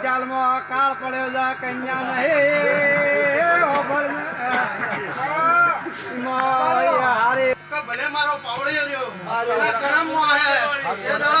પંચાલમાં કાળ પડ્યો છે કન્યા નહીં. ભલે મારો પાવળિયો રહ્યો. એના કરમમાં હે. એ દાડો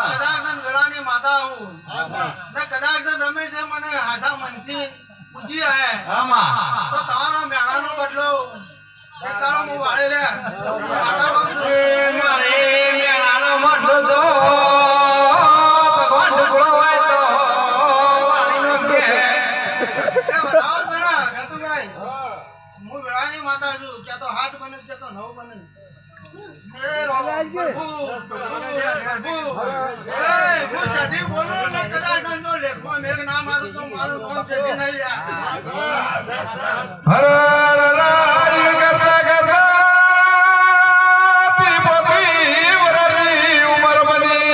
માતા હું. ને કદાચ રમેશ મને હાથા મનથી પૂછી હે. તો તમારો મેળાનો બદલો હું વાળે લે. મેળાનો તો માતા છું. ક્યાં તો હાથ બને ક્યાં તો નવ બને. પ્રભુ, પ્રભુ, પ્રભુ. એ, હું સધી બોલું ને કદાચ તને જો લેખમાં મેઘ ના મારું તો મારું નામ સધી નહીં યાર. હર કરતા કરતા પીપોતી વરદી ઉમર બની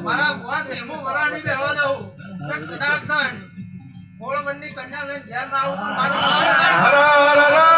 મારા ભગવાન હેમુ વરાણી બેહવા દઉં કદાચ તને મોળબંધી કન્યા લઈને ઘેર આવું મારું હર હર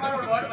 Vamos embora,